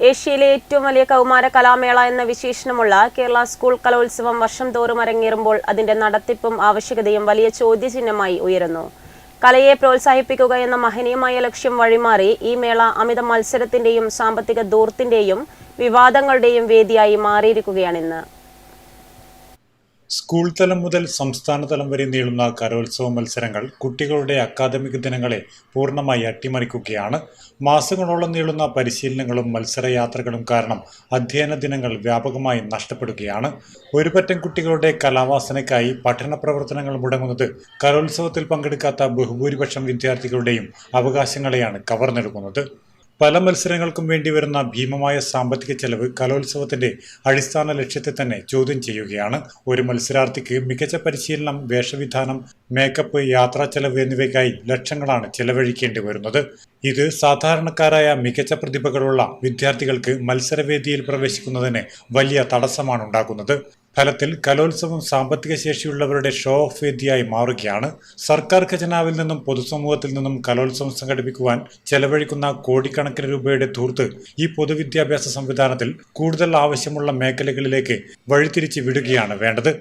ഏഷ്യയിലെ ഏറ്റവും വലിയ കൗമാര കലാമേള എന്ന വിശേഷണമുള്ള കേരള സ്കൂൾ കലോത്സവം വർഷം തോറും അരങ്ങേറുമ്പോൾ അതിന്റെ നടത്തിപ്പും ആവശ്യകതയും വലിയ ചോദ്യചിഹ്നമായി ഉയരുന്നു. കലയെ പ്രോത്സാഹിപ്പിക്കുക എന്ന മഹനീയമായ ലക്ഷ്യം വഴിമാറി ഈ മേള അമിത മത്സരത്തിന്റെയും സാമ്പത്തിക ദൂർത്തിന്റെയും വിവാദങ്ങളുടെയും വേദിയായി മാറിയിരിക്കുകയാണിന്ന്. സ്കൂൾ തലം മുതൽ സംസ്ഥാന തലം വരെ നീളുന്ന കലോത്സവ മത്സരങ്ങൾ കുട്ടികളുടെ അക്കാദമിക് ദിനങ്ങളെ പൂർണമായി അട്ടിമറിക്കുകയാണ്. മാസങ്ങളോളം നീളുന്ന പരിശീലനങ്ങളും മത്സരയാത്രകളും കാരണം അധ്യയന ദിനങ്ങൾ വ്യാപകമായി നഷ്ടപ്പെടുകയാണ്. ഒരുപറ്റം കുട്ടികളുടെ കലാവാസനയ്ക്കായി പഠന പ്രവർത്തനങ്ങൾ മുടങ്ങുന്നത് കലോത്സവത്തിൽ പങ്കെടുക്കാത്ത ബഹുഭൂരിപക്ഷം വിദ്യാർത്ഥികളുടെയും അവകാശങ്ങളെയാണ് കവർന്നെടുക്കുന്നത്. പല മത്സരങ്ങൾക്കും വേണ്ടി വരുന്ന ഭീമമായ സാമ്പത്തിക ചെലവ് കലോത്സവത്തിന്റെ അടിസ്ഥാന ലക്ഷ്യത്തെ തന്നെ ചോദ്യം ചെയ്യുകയാണ്. ഒരു മത്സരാർത്ഥിക്ക് മികച്ച പരിശീലനം വേഷവിധാനം മേക്കപ്പ് യാത്രാ ചെലവ് എന്നിവയ്ക്കായി ലക്ഷങ്ങളാണ് ചെലവഴിക്കേണ്ടി വരുന്നത്. ഇത് സാധാരണക്കാരായ മികച്ച പ്രതിഭകളുള്ള വിദ്യാർത്ഥികൾക്ക് മത്സരവേദിയിൽ പ്രവേശിക്കുന്നതിന് വലിയ തടസ്സമാണ് ഉണ്ടാക്കുന്നത് ഫലത്തിൽ കലോത്സവം സാമ്പത്തിക ശേഷിയുള്ളവരുടെ ഷോ ഓഫ് വേദിയായി മാറുകയാണ്. സർക്കാർ ഖജനാവിൽ നിന്നും പൊതുസമൂഹത്തിൽ നിന്നും കലോത്സവം സംഘടിപ്പിക്കുവാൻ ചെലവഴിക്കുന്ന കോടിക്കണക്കിന് രൂപയുടെ ധൂർത്ത് ഈ പൊതുവിദ്യാഭ്യാസ സംവിധാനത്തിൽ കൂടുതൽ ആവശ്യമുള്ള മേഖലകളിലേക്ക് വഴിതിരിച്ച് വിടുകയാണ് വേണ്ടത്.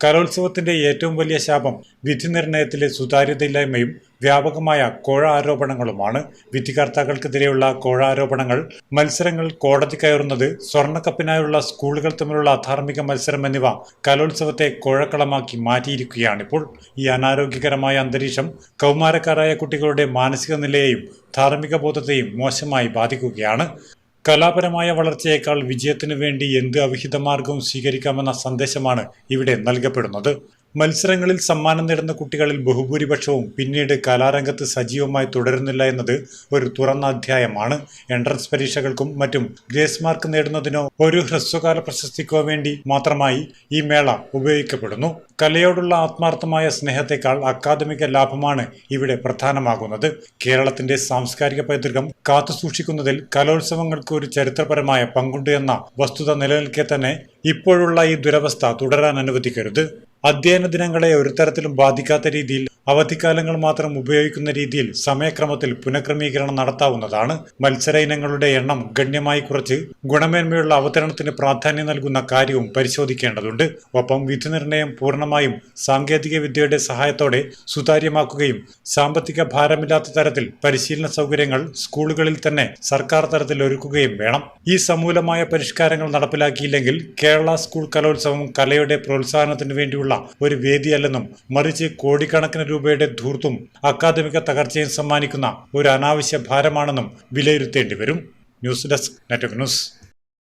കലോത്സവത്തിന്റെ ഏറ്റവും വലിയ ശാപം വിധി നിർണയത്തിലെ സുതാര്യതയില്ലായ്മയും വ്യാപകമായ കോഴ ആരോപണങ്ങളുമാണ് വിധികർത്താക്കൾക്കെതിരെയുള്ള കോഴ ആരോപണങ്ങൾ മത്സരങ്ങൾ കോടതി കയറുന്നത് സ്വർണക്കപ്പിനായുള്ള സ്കൂളുകൾ തമ്മിലുള്ള അധാർമിക മത്സരം എന്നിവ കലോത്സവത്തെ കോഴക്കളമാക്കി മാറ്റിയിരിക്കുകയാണിപ്പോൾ. ഈ അനാരോഗ്യകരമായ അന്തരീക്ഷം കൗമാരക്കാരായ കുട്ടികളുടെ മാനസിക നിലയെയും ധാർമ്മിക ബോധത്തെയും മോശമായി ബാധിക്കുകയാണ്. കലാപരമായ വളർച്ചയേക്കാൾ വിജയത്തിനു വേണ്ടി എന്ത് അവിഹിത സ്വീകരിക്കാമെന്ന സന്ദേശമാണ് ഇവിടെ നൽകപ്പെടുന്നത്. മത്സരങ്ങളിൽ സമ്മാനം നേടുന്ന കുട്ടികളിൽ ബഹുഭൂരിപക്ഷവും പിന്നീട് കലാരംഗത്ത് സജീവമായി തുടരുന്നില്ല എന്നത് ഒരു തുറന്ന അധ്യായമാണ്. എൻട്രൻസ് പരീക്ഷകൾക്കും മറ്റും ഗ്രേസ് മാർക്ക് നേടുന്നതിനോ ഒരു ഹ്രസ്വകാല പ്രശസ്തിക്കോ വേണ്ടി മാത്രമായി ഈ മേള ഉപയോഗിക്കപ്പെടുന്നു. കലയോടുള്ള ആത്മാർത്ഥമായ സ്നേഹത്തെക്കാൾ അക്കാദമിക ലാഭമാണ് ഇവിടെ പ്രധാനമാകുന്നത്. കേരളത്തിന്റെ സാംസ്കാരിക പൈതൃകം കാത്തുസൂക്ഷിക്കുന്നതിൽ കലോത്സവങ്ങൾക്ക് ഒരു ചരിത്രപരമായ പങ്കുണ്ട് എന്ന വസ്തുത നിലനിൽക്കെ തന്നെ ഇപ്പോഴുള്ള ഈ ദുരവസ്ഥ തുടരാൻ അനുവദിക്കരുത്. അധ്യയന ദിനങ്ങളെ ഒരു തരത്തിലും ബാധിക്കാത്ത രീതിയിൽ അവധിക്കാലങ്ങൾ മാത്രം ഉപയോഗിക്കുന്ന രീതിയിൽ സമയക്രമത്തിൽ പുനഃക്രമീകരണം നടത്താവുന്നതാണ്. മത്സര ഇനങ്ങളുടെ എണ്ണം ഗണ്യമായി കുറച്ച് ഗുണമേന്മയുള്ള അവതരണത്തിന് പ്രാധാന്യം നൽകുന്ന കാര്യവും പരിശോധിക്കേണ്ടതുണ്ട്. ഒപ്പം വിധി നിർണയം പൂർണമായും സാങ്കേതിക വിദ്യയുടെ സഹായത്തോടെ സുതാര്യമാക്കുകയും സാമ്പത്തിക ഭാരമില്ലാത്ത തരത്തിൽ പരിശീലന സൗകര്യങ്ങൾ സ്കൂളുകളിൽ തന്നെ സർക്കാർ തലത്തിൽ ഒരുക്കുകയും വേണം. ഈ സമൂലമായ പരിഷ്കാരങ്ങൾ നടപ്പിലാക്കിയില്ലെങ്കിൽ കേരള സ്കൂൾ കലോത്സവം കലയുടെ പ്രോത്സാഹനത്തിന് വേണ്ടിയുള്ള ഒരു വേദിയല്ലെന്നും മറിച്ച് കോടിക്കണക്കിന് രൂപയുടെ ധൂർത്തും അക്കാദമിക തകർച്ചയും സമ്മാനിക്കുന്ന ഒരു അനാവശ്യ ഭാരമാണെന്നും വിലയിരുത്തേണ്ടി വരും. News desk network news.